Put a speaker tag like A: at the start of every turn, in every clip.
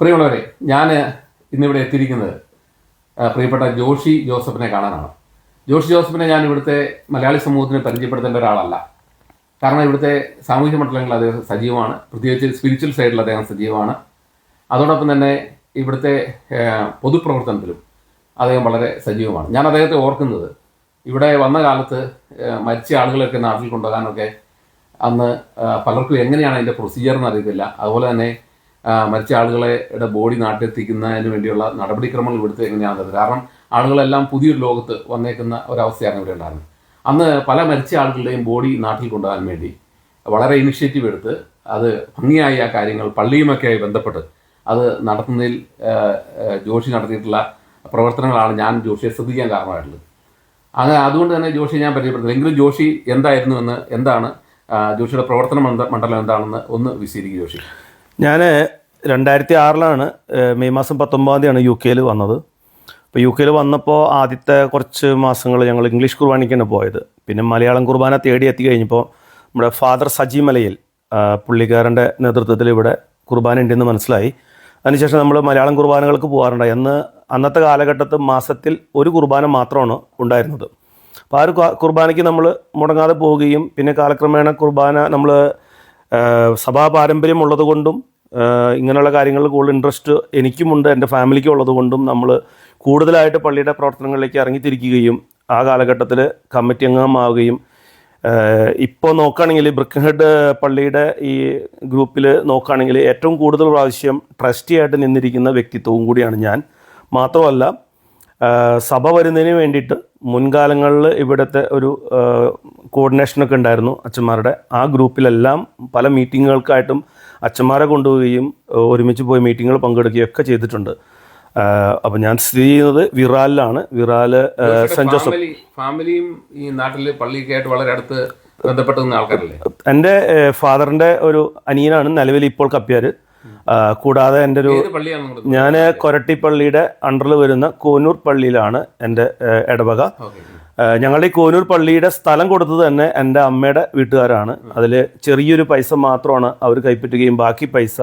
A: പ്രിയമുള്ളവരെ ഞാൻ ഇന്നിവിടെ എത്തിയിരിക്കുന്നത് പ്രിയപ്പെട്ട ജോഷി ജോസഫിനെ കാണാനാണ്. ജോഷി ജോസഫിനെ ഞാൻ ഇവിടുത്തെ മലയാളി സമൂഹത്തിന് പരിചയപ്പെടുത്തേണ്ട ഒരാളല്ല. കാരണം ഇവിടുത്തെ സാമൂഹ്യ മണ്ഡലങ്ങൾ അദ്ദേഹം സജീവമാണ്. പ്രത്യേകിച്ച് സ്പിരിച്വൽ സൈഡിൽ അദ്ദേഹം സജീവമാണ്. അതോടൊപ്പം തന്നെ ഇവിടുത്തെ പൊതുപ്രവർത്തനത്തിലും അദ്ദേഹം വളരെ സജീവമാണ്. ഞാൻ അദ്ദേഹത്തെ ഓർക്കുന്നത് ഇവിടെ വന്ന കാലത്ത് മരിച്ച ആളുകളൊക്കെ നാട്ടിൽ കൊണ്ടുപോകാനൊക്കെ അന്ന് പലർക്കും എങ്ങനെയാണ് അതിന്റെ പ്രൊസീജിയർ എന്ന് അറിയത്തില്ല. അതുപോലെ തന്നെ മരിച്ച ആളുകളുടെ ബോഡി നാട്ടിലെത്തിക്കുന്നതിന് വേണ്ടിയുള്ള നടപടിക്രമങ്ങൾ ഇവിടുത്തെ എങ്ങനെയാണെന്നത് കാരണം ആളുകളെല്ലാം പുതിയൊരു ലോകത്ത് വന്നേക്കുന്ന ഒരവസ്ഥയാണ് ഇവിടെ ഉണ്ടായിരുന്നത്. അന്ന് പല മരിച്ച ആളുകളുടെയും ബോഡി നാട്ടിൽ കൊണ്ടുപോകാൻ വേണ്ടി വളരെ ഇനിഷ്യേറ്റീവ് എടുത്ത് അത് ഭംഗിയായി ആ കാര്യങ്ങൾ പള്ളിയുമൊക്കെയായി ബന്ധപ്പെട്ട് അത് നടത്തുന്നതിൽ ജോഷി നടത്തിയിട്ടുള്ള പ്രവർത്തനങ്ങളാണ് ഞാൻ ജോഷിയെ ശ്രദ്ധിക്കാൻ കാരണമായിട്ടുള്ളത്. അങ്ങനെ അതുകൊണ്ട് തന്നെ ജോഷി ഞാൻ പരിചയപ്പെടുന്നത് എങ്കിലും ജോഷി എന്തായിരുന്നു എന്ന് എന്താണ് ജോഷിയുടെ പ്രവർത്തന മണ്ഡ- മണ്ഡലം എന്താണെന്ന് ഒന്ന് വിശദീകരിക്കും ജോഷി.
B: ഞാൻ രണ്ടായിരത്തി ആറിലാണ് മെയ് മാസം പത്തൊമ്പതാം തീയതിയാണ് യു കെയിൽ വന്നത്. അപ്പോൾ യു കെയിൽ വന്നപ്പോൾ ആദ്യത്തെ കുറച്ച് മാസങ്ങൾ ഞങ്ങൾ ഇംഗ്ലീഷ് കുർബാനയ്ക്കാണ് പോയത്. പിന്നെ മലയാളം കുർബാന തേടി എത്തി കഴിഞ്ഞപ്പോൾ നമ്മുടെ ഫാദർ സജി മലയിൽ പുള്ളിക്കാരന്റെ നേതൃത്വത്തിൽ ഇവിടെ കുർബാന ഉണ്ടെന്ന് മനസ്സിലായി. അതിനുശേഷം നമ്മൾ മലയാളം കുർബാനകൾക്ക് പോകാറുണ്ട് അന്ന് അന്നത്തെ കാലഘട്ടത്തിൽ മാസത്തിൽ ഒരു കുർബാന മാത്രമാണ് ഉണ്ടായിരുന്നത്. അപ്പോൾ ആ ഒരു കുർബാനയ്ക്ക് നമ്മൾ മുടങ്ങാതെ പോവുകയും പിന്നെ കാലക്രമേണ കുർബാന നമ്മൾ സഭാ പാരമ്പര്യം ഉള്ളതുകൊണ്ടും ഇങ്ങനെയുള്ള കാര്യങ്ങളിൽ കൂടുതൽ ഇൻട്രസ്റ്റ് എനിക്കുമുണ്ട് എന്റെ ഫാമിലിക്കും ഉള്ളതുകൊണ്ടും നമ്മൾ കൂടുതലായിട്ട് പള്ളിയുടെ പ്രവർത്തനങ്ങളിലേക്ക് ഇറങ്ങിത്തിരിക്കുകയും ആ കാലഘട്ടത്തിൽ കമ്മിറ്റി അംഗമാവുകയും ഇപ്പോൾ നോക്കുകയാണെങ്കിൽ ബ്രിക്ക് ഹെഡ് പള്ളിയുടെ ഈ ഗ്രൂപ്പിൽ നോക്കുകയാണെങ്കിൽ ഏറ്റവും കൂടുതൽ പ്രാവശ്യം ട്രസ്റ്റിയായിട്ട് നിന്നിരിക്കുന്ന വ്യക്തിത്വവും കൂടിയാണ് ഞാൻ. മാത്രമല്ല സഭ വരുന്നതിന് വേണ്ടിയിട്ട് മുൻകാലങ്ങളിൽ ഇവിടുത്തെ ഒരു കോർഡിനേഷനൊക്കെ ഉണ്ടായിരുന്നു അച്ഛന്മാരുടെ. ആ ഗ്രൂപ്പിലെല്ലാം പല മീറ്റിങ്ങുകൾക്കായിട്ടും അച്ഛന്മാരെ കൊണ്ടുപോവുകയും ഒരുമിച്ച് പോയി മീറ്റിങ്ങുകൾ പങ്കെടുക്കുകയും ഒക്കെ ചെയ്തിട്ടുണ്ട്. അപ്പം ഞാൻ സ്ഥിതി ചെയ്യുന്നത് വിറാലിലാണ്. വിറാൽ സെന്റ് ജോസഫ്.
A: ഫാമിലിയും ഈ നാട്ടിൽ പള്ളിയൊക്കെ ആയിട്ട് വളരെ അടുത്ത് ബന്ധപ്പെട്ട് ആൾക്കാരല്ലേ?
B: എന്റെ ഫാദറിന്റെ ഒരു അനിയനാണ് നിലവിൽ ഇപ്പോൾ കപ്പ്യാർ കൂടാതെ എന്റെ ഒരു ഞാൻ കൊരട്ടിപ്പള്ളിയുടെ അണ്ടറിൽ വരുന്ന കോനൂർ പള്ളിയിലാണ് എന്റെ ഇടവക. ഞങ്ങളുടെ ഈ കോനൂർ പള്ളിയുടെ സ്ഥലം കൊടുത്തത് തന്നെ എന്റെ അമ്മയുടെ വീട്ടുകാരാണ്. അതിൽ ചെറിയൊരു പൈസ മാത്രമാണ് അവർ കൈപ്പറ്റുകയും ബാക്കി പൈസ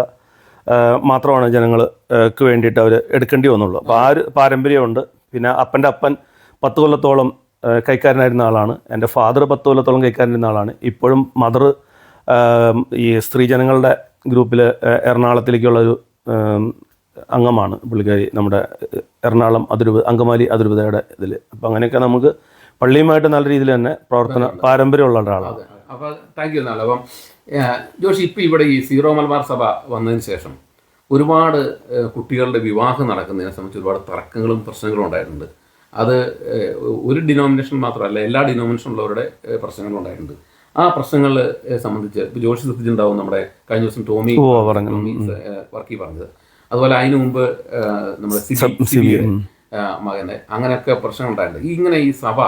B: മാത്രമാണ് ജനങ്ങൾക്ക് വേണ്ടിയിട്ട് അവർ എടുക്കേണ്ടി വന്നുള്ളൂ. അപ്പോൾ ആ ഒരു പാരമ്പര്യമുണ്ട്. പിന്നെ അപ്പന്റെ അപ്പൻ പത്ത് കൊല്ലത്തോളം കൈക്കാരനായിരുന്ന ആളാണ്. എന്റെ ഫാദർ പത്ത് കൊല്ലത്തോളം കൈക്കാരനായിരുന്ന ആളാണ്. ഇപ്പോഴും മദർ ഈ സ്ത്രീജനങ്ങളുടെ ഗ്രൂപ്പിൽ എറണാകുളത്തിലേക്കുള്ള ഒരു അംഗമാണ് പുള്ളിക്കാരി നമ്മുടെ എറണാകുളം അതിരൂപ അങ്കമാലി അതിരൂപതയുടെ ഇതിൽ അപ്പം അങ്ങനെയൊക്കെ നമുക്ക് പള്ളിയുമായിട്ട് നല്ല രീതിയിൽ തന്നെ പ്രവർത്തന പാരമ്പര്യമുള്ള ഒരാളാണ്.
A: അപ്പോൾ താങ്ക് യു എന്നാലും അപ്പം ജോഷി ഇപ്പോൾ ഇവിടെ ഈ സീറോ മലബാർ സഭ വന്നതിന് ശേഷം ഒരുപാട് കുട്ടികളുടെ വിവാഹം നടക്കുന്നതിനെ സംബന്ധിച്ച് ഒരുപാട് തർക്കങ്ങളും പ്രശ്നങ്ങളും ഉണ്ടായിട്ടുണ്ട്. അത് ഒരു ഡിനോമിനേഷൻ മാത്രമല്ല എല്ലാ ഡിനോമിനേഷനുള്ളവരുടെ പ്രശ്നങ്ങളും ഉണ്ടായിട്ടുണ്ട്. ആ പ്രശ്നങ്ങളെ സംബന്ധിച്ച് ഇപ്പൊ ജോഷി ശ്രദ്ധിച്ചിട്ടുണ്ടാവും നമ്മുടെ കഴിഞ്ഞ ദിവസം ടോമി ടോമി വർക്കി പറഞ്ഞത്. അതുപോലെ അതിനു മുമ്പ് നമ്മുടെ സിബി സിബിയുടെ ഏഹ്, മകന്റെ അങ്ങനെയൊക്കെ പ്രശ്നങ്ങൾ ഉണ്ടായിട്ടുണ്ട് ഈ ഇങ്ങനെ ഈ സഭ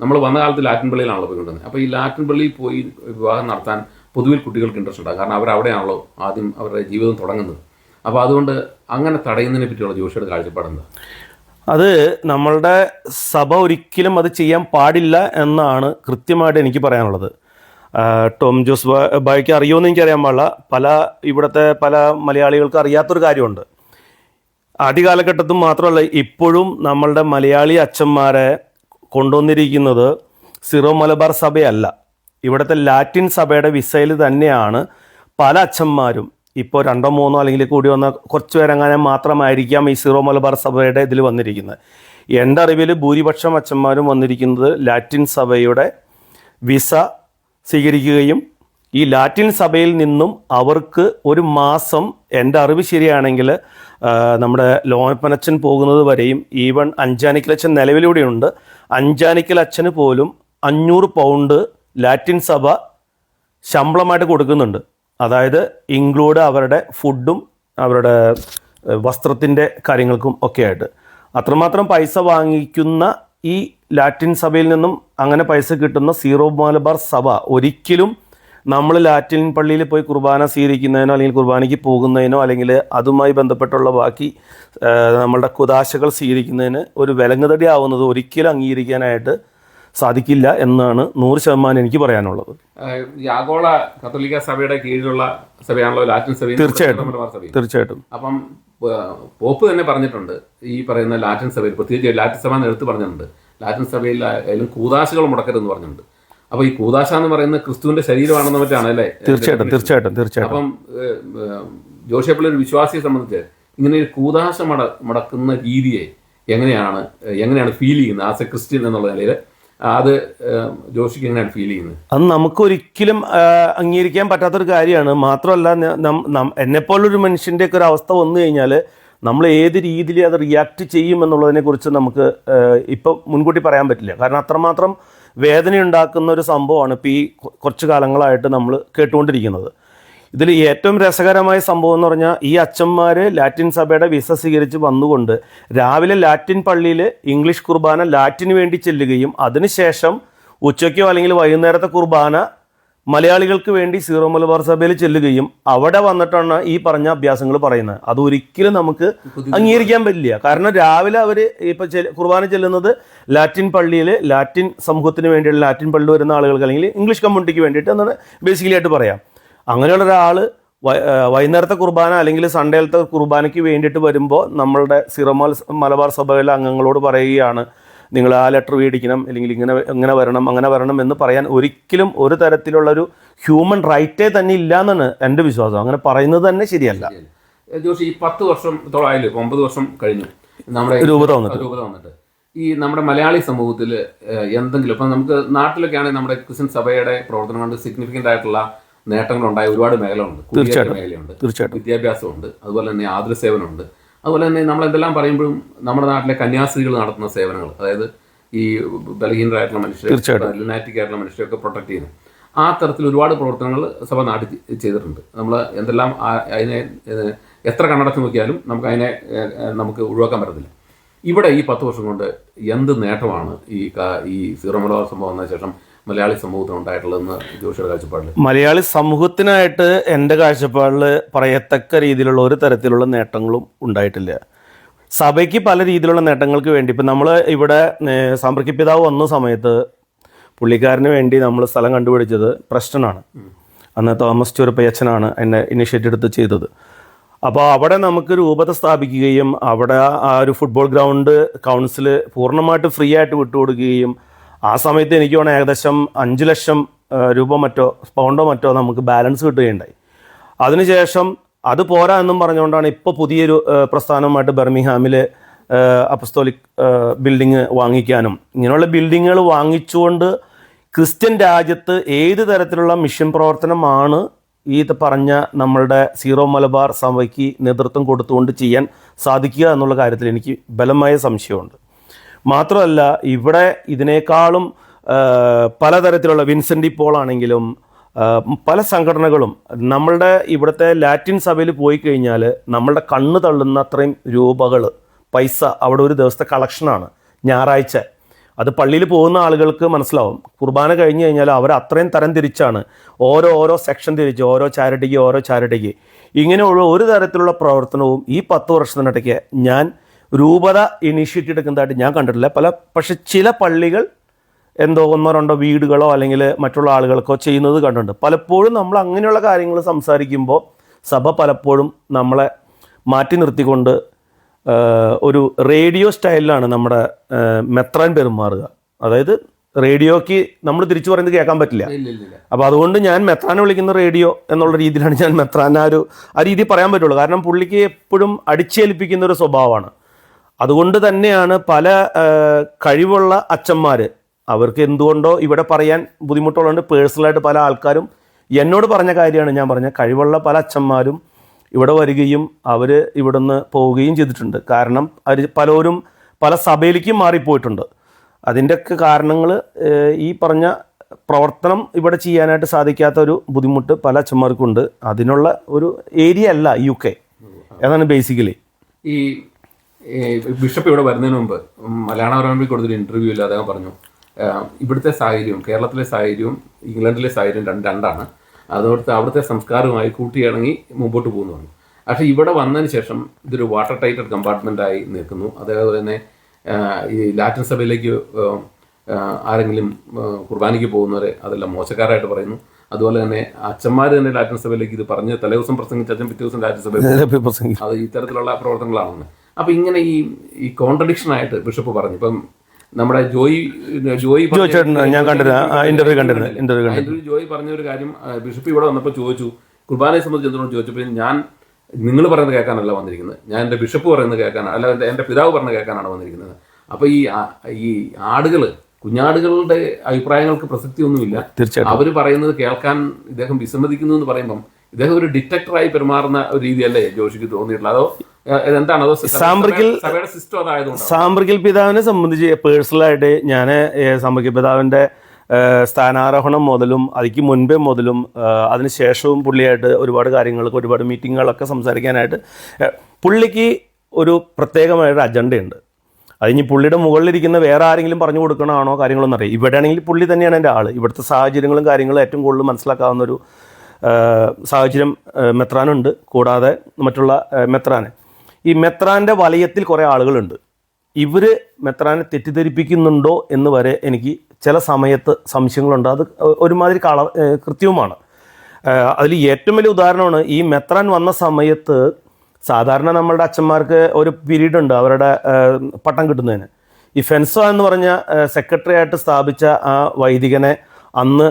A: നമ്മൾ വന്ന കാലത്ത് ലാറ്റിൻ പള്ളിയിലാണല്ലോ പോയിക്കൊണ്ടിരുന്നത് അപ്പോൾ ഈ ലാറ്റിൻ പള്ളിയിൽ പോയി വിവാഹം നടത്താൻ പൊതുവിൽ കുട്ടികൾക്ക് ഇൻട്രസ്റ്റ് ഉണ്ടാകും. കാരണം അവർ അവിടെയാണല്ലോ ആദ്യം അവരുടെ ജീവിതം തുടങ്ങുന്നത്. അപ്പോൾ അതുകൊണ്ട് അങ്ങനെ തടയുന്നതിനെ പറ്റിയുള്ള ജോഷിയുടെ കാഴ്ചപ്പാടെന്താ?
B: അത് നമ്മളുടെ സഭ ഒരിക്കലും അത് ചെയ്യാൻ പാടില്ല എന്നാണ് കൃത്യമായിട്ട് എനിക്ക് പറയാനുള്ളത്. ടോം ജോസ് ബായ്ക്ക് അറിയുമെന്ന് എനിക്കറിയാൻ പാടില്ല. പല ഇവിടുത്തെ പല മലയാളികൾക്ക് അറിയാത്തൊരു കാര്യമുണ്ട്. ആദ്യ കാലഘട്ടത്തും മാത്രമല്ല ഇപ്പോഴും നമ്മളുടെ മലയാളി അച്ഛന്മാരെ കൊണ്ടുവന്നിരിക്കുന്നത് സിറോ മലബാർ സഭയല്ല. ഇവിടുത്തെ ലാറ്റിൻ സഭയുടെ വിസയിൽ തന്നെയാണ് പല അച്ഛന്മാരും ഇപ്പോൾ രണ്ടോ മൂന്നോ അല്ലെങ്കിൽ കൂടി വന്ന കുറച്ച് പേരെങ്ങാനും മാത്രമായിരിക്കാം ഈ സിറോ മലബാർ സഭയുടെ ഇതിൽ വന്നിരിക്കുന്നത്. എന്റെ അറിവിൽ ഭൂരിപക്ഷം അച്ഛന്മാരും വന്നിരിക്കുന്നത് ലാറ്റിൻ സഭയുടെ വിസ സ്വീകരിക്കുകയും ഈ ലാറ്റിൻ സഭയിൽ നിന്നും അവർക്ക് ഒരു മാസം എന്റെ അറിവ് ശരിയാണെങ്കിൽ നമ്മുടെ ലോമപ്പനച്ചൻ പോകുന്നത് വരെയും ഈവൺ അഞ്ചാനിക്കൽ അച്ഛൻ നിലവിലൂടെയുണ്ട്. അഞ്ചാനിക്കൽ അച്ഛന് പോലും അഞ്ഞൂറ് പൗണ്ട് ലാറ്റിൻ സഭ ശമ്പളമായിട്ട് കൊടുക്കുന്നുണ്ട്. അതായത് ഇൻക്ലൂഡ് അവരുടെ ഫുഡും അവരുടെ വസ്ത്രത്തിന്റെ കാര്യങ്ങൾക്കും ഒക്കെ ആയിട്ട് അത്രമാത്രം പൈസ വാങ്ങിക്കുന്ന ഈ ലാറ്റിൻ സഭയിൽ നിന്നും അങ്ങനെ പൈസ കിട്ടുന്ന സീറോ മലബാർ സഭ ഒരിക്കലും നമ്മൾ ലാറ്റിൻ പള്ളിയിൽ പോയി കുർബാന സ്വീകരിക്കുന്നതിനോ അല്ലെങ്കിൽ കുർബാനയ്ക്ക് പോകുന്നതിനോ അല്ലെങ്കിൽ അതുമായി ബന്ധപ്പെട്ടുള്ള ബാക്കി നമ്മളുടെ കുതാശകൾ സ്വീകരിക്കുന്നതിന് ഒരു വിലങ്ങുതടി ആവുന്നത് ഒരിക്കലും അംഗീകരിക്കാനായിട്ട് സാധിക്കില്ല എന്നാണ് നൂറ് ശതമാനം എനിക്ക് പറയാനുള്ളത്.
A: ആഗോള കത്തോലിക്ക സഭയുടെ കീഴിലുള്ള സഭയാണല്ലോ ലാറ്റിൻ സഭ
B: തീർച്ചയായിട്ടും. തീർച്ചയായിട്ടും.
A: അപ്പം പോപ്പ് തന്നെ പറഞ്ഞിട്ടുണ്ട്. ഈ പറയുന്ന ലാറ്റിൻ സഭയിൽ പ്രത്യേകിച്ച് ലാറ്റിൻ സഭ എന്ന് എടുത്ത് പറഞ്ഞിട്ടുണ്ട്. ലാറ്റിൻ സഭയിൽ ആയാലും കൂതാശകൾ മുടക്കരുതെന്ന് പറഞ്ഞിട്ടുണ്ട്. അപ്പോൾ ഈ കൂതാശ എന്ന് പറയുന്ന ക്രിസ്തുവിന്റെ ശരീരമാണെന്ന് മറ്റാണ് അല്ലേ?
B: തീർച്ചയായിട്ടും തീർച്ചയായിട്ടും തീർച്ചയായിട്ടും.
A: അപ്പം ജോഷിയപ്പിള്ള ഒരു വിശ്വാസിയെ സംബന്ധിച്ച് ഇങ്ങനെ ഒരു കൂതാശ മട മുടക്കുന്ന രീതിയെ എങ്ങനെയാണ് എങ്ങനെയാണ് ഫീൽ ചെയ്യുന്നത് ആസ് എ ക്രിസ്ത്യൻ എന്നുള്ള നിലയിൽ അത് ജോഷിക്ക് എങ്ങനെയാണ് ഫീൽ ചെയ്യുന്നത്?
B: അത് നമുക്ക് ഒരിക്കലും അംഗീകരിക്കാൻ പറ്റാത്തൊരു കാര്യമാണ്. മാത്രമല്ല എന്നെപ്പോലൊരു മനുഷ്യന്റെ ഒക്കെ ഒരു അവസ്ഥ വന്നു കഴിഞ്ഞാൽ നമ്മൾ ഏത് രീതിയിൽ അത് റിയാക്ട് ചെയ്യും എന്നുള്ളതിനെ കുറിച്ച് നമുക്ക് ഇപ്പം മുൻകൂട്ടി പറയാൻ പറ്റില്ല. കാരണം അത്രമാത്രം വേദനയുണ്ടാക്കുന്ന ഒരു സംഭവമാണ് ഇപ്പോൾ ഈ കുറച്ച് കാലങ്ങളായിട്ട് നമ്മൾ കേട്ടുകൊണ്ടിരിക്കുന്നത്. ഇതിൽ ഏറ്റവും രസകരമായ സംഭവം എന്ന് പറഞ്ഞാൽ ഈ അച്ഛന്മാർ ലാറ്റിൻ സഭയുടെ വിസ സ്വീകരിച്ച് വന്നുകൊണ്ട് രാവിലെ ലാറ്റിൻ പള്ളിയിൽ ഇംഗ്ലീഷ് കുർബാന ലാറ്റിന് വേണ്ടി ചെല്ലുകയും അതിനുശേഷം ഉച്ചയ്ക്കോ അല്ലെങ്കിൽ വൈകുന്നേരത്തെ കുർബാന മലയാളികൾക്ക് വേണ്ടി സീറോ മലബാർ സഭയിൽ ചെല്ലുകയും അവിടെ വന്നിട്ടാണ് ഈ പറഞ്ഞ അഭ്യാസങ്ങൾ പറയുന്നത്. അത് ഒരിക്കലും നമുക്ക് അംഗീകരിക്കാൻ പറ്റില്ല. കാരണം രാവിലെ അവർ ഇപ്പൊ കുർബാന ചെല്ലുന്നത് ലാറ്റിൻ പള്ളിയിൽ ലാറ്റിൻ സമൂഹത്തിന് വേണ്ടിയുള്ള ലാറ്റിൻ പള്ളി വരുന്ന ആളുകൾക്ക് അല്ലെങ്കിൽ ഇംഗ്ലീഷ് കമ്മ്യൂണിറ്റിക്ക് വേണ്ടിയിട്ട് എന്നാണ് ബേസിക്കലി ആയിട്ട് പറയാം. അങ്ങനെയുള്ള ഒരാൾ വൈകുന്നേരത്തെ കുർബാന അല്ലെങ്കിൽ സൺഡേലത്തെ കുർബാനയ്ക്ക് വേണ്ടിയിട്ട് വരുമ്പോൾ നമ്മളുടെ സിറമോൽ മലബാർ സഭയിലെ അംഗങ്ങളോട് പറയുകയാണ് നിങ്ങൾ ആ ലെറ്റർ മേടിക്കണം അല്ലെങ്കിൽ ഇങ്ങനെ ഇങ്ങനെ വരണം അങ്ങനെ വരണം എന്ന് പറയാൻ ഒരിക്കലും ഒരു തരത്തിലുള്ള ഒരു ഹ്യൂമൻ റൈറ്റേ തന്നെ ഇല്ല എന്നാണ് എന്റെ വിശ്വാസം. അങ്ങനെ പറയുന്നത് തന്നെ ശരിയല്ല.
A: ജോഷി ഈ പത്ത് വർഷം ആയില്ലേ ഒമ്പത് വർഷം കഴിഞ്ഞു. നമ്മുടെ
B: രൂപത വന്നിട്ട്.
A: രൂപത വന്നിട്ട്. ഈ നമ്മുടെ മലയാളി സമൂഹത്തിൽ എന്തെങ്കിലും ഇപ്പം നമുക്ക് നാട്ടിലൊക്കെ ആണെങ്കിൽ നമ്മുടെ ക്രിസ്ത്യൻ സഭയുടെ പ്രവർത്തനം കൊണ്ട് സിഗ്നിഫിക്കന്റ് ആയിട്ടുള്ള നേട്ടങ്ങളുണ്ടായ ഒരുപാട് മേഖലകളുണ്ട്. കുടിയേറ്റ
B: തീർച്ചയായിട്ടും.
A: മേഖലയുണ്ട്.
B: തീർച്ചയായിട്ടും.
A: വിദ്യാഭ്യാസമുണ്ട്. അതുപോലെ തന്നെ ആതുരസേവനമുണ്ട് അതുപോലെ തന്നെ നമ്മൾ എന്തെല്ലാം പറയുമ്പോഴും നമ്മുടെ നാട്ടിലെ കന്യാസ്ത്രീകൾ നടത്തുന്ന സേവനങ്ങൾ അതായത് ഈ ബലഹീനരായിട്ടുള്ള
B: മനുഷ്യരെ
A: ലിനാറ്റിക് ആയിട്ടുള്ള മനുഷ്യരെയൊക്കെ പ്രൊട്ടക്ട് ചെയ്യുന്നു ആ തരത്തിൽ ഒരുപാട് പ്രവർത്തനങ്ങൾ സഭ നാട്ടിൽ ചെയ്തിട്ടുണ്ട്. നമ്മൾ എന്തെല്ലാം അതിനെ എത്ര കണ്ണടച്ച് നോക്കിയാലും നമുക്ക് അതിനെ നമുക്ക് ഒഴിവാക്കാൻ പറ്റത്തില്ല. ഇവിടെ ഈ പത്ത് വർഷം കൊണ്ട് എന്ത് നേട്ടമാണ് ഈ ഈ സീറോ മലബാർ സംഭവം വന്ന ശേഷം മലയാളി സമൂഹത്തിന് ഉണ്ടായിട്ടുള്ളതെന്ന് ജോഷിയുടെ കാഴ്ചപ്പാടിൽ
B: മലയാളി സമൂഹത്തിനായിട്ട് എന്റെ കാഴ്ചപ്പാടിൽ പറയത്തക്ക രീതിയിലുള്ള ഒരു തരത്തിലുള്ള നേട്ടങ്ങളും ഉണ്ടായിട്ടില്ല. സഭയ്ക്ക് പല രീതിയിലുള്ള നേട്ടങ്ങൾക്ക് വേണ്ടി ഇപ്പം നമ്മൾ ഇവിടെ ഏർ, പിതാവ് വന്ന സമയത്ത് പുള്ളിക്കാരന് വേണ്ടി നമ്മൾ സ്ഥലം കണ്ടുപിടിച്ചത് പ്രശ്നമാണ് അന്ന് തോമസ് ചുരപ്പയച്ചനാണ് എന്നെ ഇനിഷ്യേറ്റ് എടുത്ത് ചെയ്തത്. അപ്പോൾ അവിടെ നമുക്ക് രൂപത സ്ഥാപിക്കുകയും അവിടെ ആ ഒരു ഫുട്ബോൾ ഗ്രൗണ്ട് കൗൺസിൽ പൂർണമായിട്ട് ഫ്രീ ആയിട്ട് വിട്ടുകൊടുക്കുകയും ആ സമയത്ത് എനിക്ക് വേണം ഏകദേശം അഞ്ച് ലക്ഷം രൂപ മറ്റോ പൗണ്ടോ മറ്റോ നമുക്ക് ബാലൻസ് കിട്ടുകയുണ്ടായി. അതിനുശേഷം അത് പോരാ എന്നും പറഞ്ഞുകൊണ്ടാണ് ഇപ്പോൾ പുതിയൊരു പ്രസ്ഥാനവുമായിട്ട് ബർമിഹാമിൽ അപ്പസ്തോലിക് ബിൽഡിങ് വാങ്ങിക്കാനും. ഇങ്ങനെയുള്ള ബിൽഡിങ്ങുകൾ വാങ്ങിച്ചുകൊണ്ട് ക്രിസ്ത്യൻ രാജ്യത്ത് ഏത് തരത്തിലുള്ള മിഷൻ പ്രവർത്തനമാണ് ഈ പറഞ്ഞ നമ്മളുടെ സീറോ മലബാർ സഭയ്ക്ക് നേതൃത്വം കൊടുത്തുകൊണ്ട് ചെയ്യാൻ സാധിക്കുക എന്നുള്ള കാര്യത്തിൽ എനിക്ക് ബലമായ സംശയമുണ്ട്. മാത്രമല്ല ഇവിടെ ഇതിനേക്കാളും പലതരത്തിലുള്ള വിൻസെന്റി പോളാണെങ്കിലും പല സംഘടനകളും നമ്മളുടെ ഇവിടുത്തെ ലാറ്റിൻ സഭയിൽ പോയി കഴിഞ്ഞാൽ നമ്മളുടെ കണ്ണ് തള്ളുന്ന അത്രയും രൂപകൾ പൈസ അവിടെ ഒരു ദിവസത്തെ കളക്ഷനാണ് ഞായറാഴ്ച. അത് പള്ളിയിൽ പോകുന്ന ആളുകൾക്ക് മനസ്സിലാവും. കുർബാന കഴിഞ്ഞ് കഴിഞ്ഞാൽ അവർ അത്രയും തരം തിരിച്ചാണ്. ഓരോ ഓരോ സെക്ഷൻ തിരിച്ച് ഓരോ ചാരിറ്റിക്ക് ഓരോ ചാരിറ്റിക്ക് ഇങ്ങനെയുള്ള ഒരു തരത്തിലുള്ള പ്രവർത്തനവും ഈ പത്ത് വർഷത്തിനിടയ്ക്ക് ഞാൻ രൂപത ഇനിഷ്യേറ്റീവ് എടുക്കുന്നതായിട്ട് ഞാൻ കണ്ടിട്ടില്ല. പല പക്ഷെ ചില പള്ളികൾ എന്തോ ഒന്നോ രണ്ടോ വീടുകളോ അല്ലെങ്കിൽ മറ്റുള്ള ആളുകൾക്കോ ചെയ്യുന്നത് കണ്ടിട്ടുണ്ട്. പലപ്പോഴും നമ്മൾ അങ്ങനെയുള്ള കാര്യങ്ങൾ സംസാരിക്കുമ്പോൾ സഭ പലപ്പോഴും നമ്മളെ മാറ്റി നിർത്തിക്കൊണ്ട് ഒരു റേഡിയോ സ്റ്റൈലിലാണ് നമ്മുടെ മെത്രാൻ പെരുമാറുക. അതായത് റേഡിയോക്ക് നമ്മൾ തിരിച്ചു പറയുന്നത് കേൾക്കാൻ പറ്റില്ല. അപ്പോൾ അതുകൊണ്ട് ഞാൻ മെത്രാനെ വിളിക്കുന്ന റേഡിയോ എന്നുള്ള രീതിയിലാണ് ഞാൻ മെത്രാൻ ആ ഒരു ആ രീതി പറയാൻ പറ്റുള്ളൂ. കാരണം പുള്ളിക്ക് എപ്പോഴും അടിച്ചേൽപ്പിക്കുന്ന ഒരു സ്വഭാവമാണ്. അതുകൊണ്ട് തന്നെയാണ് പല കഴിവുള്ള അച്ഛന്മാർ അവർക്ക് എന്തുകൊണ്ടോ ഇവിടെ പറയാൻ ബുദ്ധിമുട്ടുള്ളതുകൊണ്ട് പേഴ്സണലായിട്ട് പല ആൾക്കാരും എന്നോട് പറഞ്ഞ കാര്യമാണ് ഞാൻ പറഞ്ഞ കഴിവുള്ള പല അച്ഛന്മാരും ഇവിടെ വരികയും അവർ ഇവിടുന്ന് പോവുകയും ചെയ്തിട്ടുണ്ട്. കാരണം അവർ പലരും പല സഭയിലേക്കും മാറിപ്പോയിട്ടുണ്ട്. അതിന്റെയൊക്കെ കാരണങ്ങൾ ഈ പറഞ്ഞ പ്രവർത്തനം ഇവിടെ ചെയ്യാനായിട്ട് സാധിക്കാത്ത ഒരു ബുദ്ധിമുട്ട് പല അച്ഛന്മാർക്കുണ്ട്. അതിനുള്ള ഒരു ഏരിയ അല്ല യു കെ. അതാണ് ബേസിക്കലി.
A: ഈ ബിഷപ്പ് ഇവിടെ വരുന്നതിന് മുമ്പ് മലയാള മനോരമയിൽ കൊടുത്തൊരു ഇല്ല അദ്ദേഹം പറഞ്ഞു. ഇവിടുത്തെ സാഹചര്യവും കേരളത്തിലെ സാഹചര്യവും ഇംഗ്ലണ്ടിലെ സാഹചര്യം രണ്ട് രണ്ടാണ്. അതോടൊപ്പം അവിടുത്തെ സംസ്കാരവുമായി കൂട്ടിയിണങ്ങി മുമ്പോട്ട് പോകുന്നു പറഞ്ഞു. പക്ഷേ ഇവിടെ വന്നതിന് ശേഷം ഇതൊരു വാട്ടർ ടൈറ്റഡ് കമ്പാർട്ട്മെന്റായി നിൽക്കുന്നു. അതേപോലെ തന്നെ ഈ ലാറ്റിൻ സഭയിലേക്ക് ആരെങ്കിലും കുർബാനയ്ക്ക് പോകുന്നവരെ അതെല്ലാം മോശക്കാരായിട്ട് പറയുന്നു. അതുപോലെ തന്നെ അച്ഛന്മാർ തന്നെ ലാറ്റിൻ സഭയിലേക്ക് ഇത് പറഞ്ഞ് തലേ ദിവസം പ്രസംഗിച്ച അച്ഛൻ പിറ്റേ ദിവസം ലാറ്റിൻ സഭയിൽ അത് ഇത്തരത്തിലുള്ള പ്രവർത്തനങ്ങളാണ് അപ്പൊ ഇങ്ങനെ ഈ ഈ കോൺട്രഡിക്ഷൻ ആയിട്ട് ബിഷപ്പ് പറഞ്ഞു. ഇപ്പം നമ്മുടെ ജോയി ജോയി പറഞ്ഞ-
B: ജോയി ചേട്ടൻ ഞാൻ കണ്ടിരുന്നു. interview കണ്ടിരുന്നു.
A: ജോയി പറഞ്ഞ ഒരു കാര്യം ബിഷപ്പ് ഇവിടെ വന്നപ്പോൾ ചോദിച്ചു. കുർബാനയെ സംബന്ധിച്ച് എന്തുകൊണ്ട് ചോദിച്ചപ്പോൾ ഞാൻ നിങ്ങൾ പറയുന്നത് കേൾക്കാനല്ല വന്നിരിക്കുന്നത്. ഞാൻ എന്റെ ബിഷപ്പ് പറയുന്നത് കേൾക്കാനാണ് അല്ല എന്റെ എന്റെ പിതാവ് പറയുന്നത് കേൾക്കാനാണ് വന്നിരിക്കുന്നത്. അപ്പോൾ ഈ ഈ ആടുകൾ കുഞ്ഞാടുകളുടെ അഭിപ്രായങ്ങൾക്ക് പ്രസക്തി ഒന്നുമില്ല
B: തീർച്ചയായിട്ടും.
A: അവർ പറയുന്നത് കേൾക്കാൻ ഇദ്ദേഹം വിസമ്മതിക്കുന്നു എന്ന് പറയുമ്പം ഇദ്ദേഹം ഒരു ഡിറ്റക്ടറായി പെരുമാറുന്ന ഒരു രീതിയല്ലേ ജോഷിക്ക് തോന്നിയിട്ടുള്ളത്? അതോ
B: സാമ്പ്രിക്കൽ പിതാവിനെ സംബന്ധിച്ച് പേഴ്സണലായിട്ട് ഞാൻ സാമ്പ്രിക്കൽ പിതാവിന്റെ സ്ഥാനാരോഹണം മുതലും അതിക്ക് മുൻപേ മുതലും അതിനുശേഷവും പുള്ളിയായിട്ട് ഒരുപാട് കാര്യങ്ങൾക്ക് ഒരുപാട് മീറ്റിങ്ങുകളൊക്കെ സംസാരിക്കാനായിട്ട് പുള്ളിക്ക് ഒരു പ്രത്യേകമായൊരു അജണ്ടയുണ്ട്. അത് ഇനി പുള്ളിയുടെ മുകളിലിരിക്കുന്ന വേറെ ആരെങ്കിലും പറഞ്ഞു കൊടുക്കണമാണോ കാര്യങ്ങളൊന്നും അറിയാം ഇവിടെ ആണെങ്കിൽ പുള്ളി തന്നെയാണ് എന്റെ ആൾ ഇവിടുത്തെ സാഹചര്യങ്ങളും കാര്യങ്ങളും ഏറ്റവും കൂടുതൽ മനസ്സിലാക്കാവുന്ന ഒരു സാഹചര്യം മെത്രാനുണ്ട്. കൂടാതെ മറ്റുള്ള മെത്രാന്. ഈ മെത്രാന്റെ വലയത്തിൽ കുറേ ആളുകളുണ്ട്. ഇവർ മെത്രാനെ തെറ്റിദ്ധരിപ്പിക്കുന്നുണ്ടോ എന്ന് വരെ എനിക്ക് ചില സമയത്ത് സംശയങ്ങളുണ്ട്. അത് ഒരുമാതിരി കള കൃത്യവുമാണ്. അതിൽ ഏറ്റവും വലിയ ഉദാഹരണമാണ് ഈ മെത്രാൻ വന്ന സമയത്ത് സാധാരണ നമ്മളുടെ അച്ഛന്മാർക്ക് ഒരു പീരീഡ് ഉണ്ട് അവരുടെ പട്ടം കിട്ടുന്നതിന്. ഈ ഫെൻസോ എന്ന് പറഞ്ഞ സെക്രട്ടറി ആയിട്ട് സ്ഥാപിച്ച ആ വൈദികനെ അന്ന്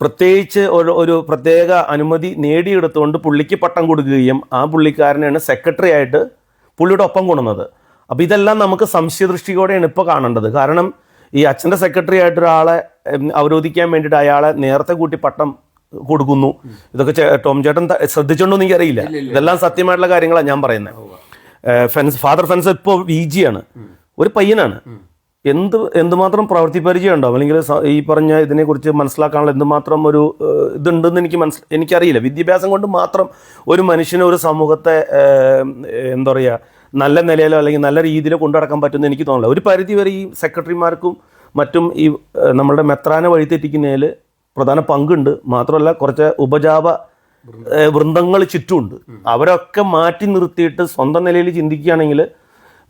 B: പ്രത്യേകിച്ച് ഒരു ഒരു പ്രത്യേക അനുമതി നേടിയെടുത്തുകൊണ്ട് പുള്ളിക്ക് പട്ടം കൊടുക്കുകയും ആ പുള്ളിക്കാരനെയാണ് സെക്രട്ടറി ആയിട്ട് പുള്ളിയുടെ ഒപ്പം കൊണ്ടുവന്നത്. അപ്പോൾ ഇതെല്ലാം നമുക്ക് സംശയദൃഷ്ടിയോടെയാണ് ഇപ്പോൾ കാണേണ്ടത്. കാരണം ഈ അച്ഛന്റെ സെക്രട്ടറി ആയിട്ട് ഒരാളെ ഉം, അവരോധിക്കാൻ വേണ്ടിയിട്ട് അയാളെ നേരത്തെ കൂട്ടി പട്ടം കൊടുക്കുന്നു. ഇതൊക്കെ ടോം ചേട്ടൻ ശ്രദ്ധിച്ചോണ്ടോ എനിക്കറിയില്ല. ഇതെല്ലാം സത്യമായിട്ടുള്ള കാര്യങ്ങളാണ് ഞാൻ പറയുന്നത് ഫെൻസ് ഫാദർ ഫെൻസ് ഇപ്പോൾ വി ജി ആണ്. ഒരു പയ്യനാണ്. എന്ത് എന്തുമാത്രം പ്രവൃത്തി പരിചയം അല്ലെങ്കിൽ ഈ പറഞ്ഞ ഇതിനെക്കുറിച്ച് മനസ്സിലാക്കാനുള്ള എന്തുമാത്രം ഒരു ഇതുണ്ടെന്ന് എനിക്ക് മനസ്സിൽ എനിക്കറിയില്ല. വിദ്യാഭ്യാസം കൊണ്ട് മാത്രം ഒരു മനുഷ്യനെ ഒരു സമൂഹത്തെ എന്താ പറയുക നല്ല നിലയിലോ അല്ലെങ്കിൽ നല്ല രീതിയിലോ കൊണ്ടുനടക്കാൻ പറ്റുമെന്ന് എനിക്ക് തോന്നില്ല ഒരു പരിധി വരെ ഈ സെക്രട്ടറിമാർക്കും മറ്റും ഈ നമ്മളുടെ മെത്രാനെ വഴിതെറ്റിക്കുന്നതിൽ പ്രധാന പങ്കുണ്ട്. മാത്രമല്ല കുറച്ച് ഉപജാപ വൃന്ദങ്ങൾ ചുറ്റുമുണ്ട്. അവരൊക്കെ മാറ്റി നിർത്തിയിട്ട് സ്വന്തം നിലയിൽ ചിന്തിക്കുകയാണെങ്കിൽ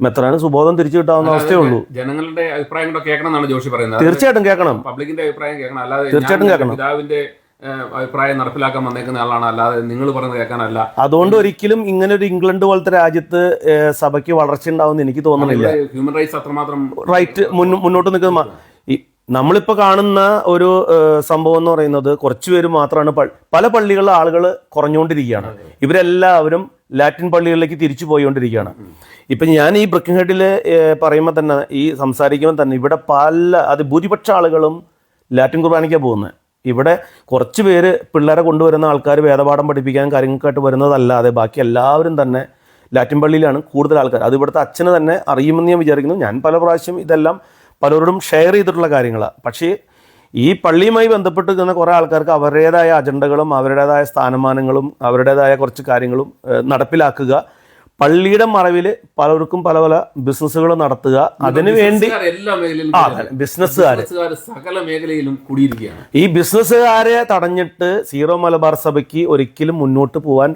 B: മെത്രാന് സുബോധം തിരിച്ചു കിട്ടാവുന്ന അവസ്ഥയേ ഉള്ളൂ
A: ജനങ്ങളുടെ അഭിപ്രായം കൂടെ കേൾക്കണം എന്നാണ് ജോഷി പറയുന്നത്.
B: തീർച്ചയായിട്ടും കേൾക്കണം.
A: പബ്ലിക്കിന്റെ അഭിപ്രായം കേൾക്കണം. അല്ലാതെ
B: തീർച്ചയായിട്ടും കേൾക്കണം.
A: പിതാവിന്റെ അഭിപ്രായം നടപ്പിലാക്കാൻ വന്നേക്കുന്ന ആളാണ്. അല്ലാതെ നിങ്ങൾ പറയുന്നത് കേൾക്കാനല്ല.
B: അതുകൊണ്ട് ഒരിക്കലും ഇങ്ങനെ ഒരു ഇംഗ്ലണ്ട് പോലത്തെ രാജ്യത്ത് സഭയ്ക്ക് വളർച്ച ഉണ്ടാവുമെന്ന് എനിക്ക് തോന്നുന്നില്ല
A: ഹ്യൂമൻ റൈറ്റ്സ് അത്രമാത്രം
B: റൈറ്റ് മുന്നോട്ട് നിൽക്കുന്ന നമ്മളിപ്പോൾ കാണുന്ന ഒരു സംഭവം എന്ന് പറയുന്നത് കുറച്ച് പേര് മാത്രമാണ് പല പള്ളികളിലെ ആളുകൾ കുറഞ്ഞുകൊണ്ടിരിക്കുകയാണ്. ഇവരെല്ലാവരും ലാറ്റിൻ പള്ളികളിലേക്ക് തിരിച്ചു പോയിക്കൊണ്ടിരിക്കുകയാണ്. ഇപ്പം ഞാൻ ഈ ബ്രിക്കിംഗ് പറയുമ്പോൾ തന്നെ ഈ സംസാരിക്കുമ്പോൾ തന്നെ ഇവിടെ പല അത് ഭൂരിപക്ഷ ആളുകളും ലാറ്റിൻ കുർബാനയ്ക്കാണ് പോകുന്നത്. ഇവിടെ കുറച്ച് പേര് പിള്ളേരെ കൊണ്ടുവരുന്ന ആൾക്കാർ വേദപാഠം പഠിപ്പിക്കാൻ കാര്യങ്ങൾക്കായിട്ട് വരുന്നതല്ലാതെ ബാക്കി എല്ലാവരും തന്നെ ലാറ്റിൻ പള്ളിയിലാണ് കൂടുതൽ ആൾക്കാർ. അത് ഇവിടുത്തെ അച്ഛനെ തന്നെ അറിയുമെന്ന് ഞാൻ വിചാരിക്കുന്നു. ഞാൻ പല പ്രാവശ്യം ഇതെല്ലാം പലരോടും ഷെയർ ചെയ്തിട്ടുള്ള കാര്യങ്ങളാണ്. പക്ഷേ ഈ പള്ളിയുമായി ബന്ധപ്പെട്ട് നിൽക്കുന്ന കുറേ ആൾക്കാർക്ക് അവരുടേതായ അജണ്ടകളും അവരുടേതായ സ്ഥാനമാനങ്ങളും അവരുടേതായ കുറച്ച് കാര്യങ്ങളും നടപ്പിലാക്കുക. പള്ളിയുടെ മറവിൽ പലർക്കും പല പല ബിസിനസ്സുകൾ നടത്തുക. അതിനു വേണ്ടി
A: ബിസിനസ്സുകാർ സകല മേഖലയിലും കുടിയിരിക്കുകയാണ്.
B: ഈ ബിസിനസ്സുകാരെ തടഞ്ഞിട്ട് സീറോ മലബാർ സഭയ്ക്ക് ഒരിക്കലും മുന്നോട്ട് പോകാൻ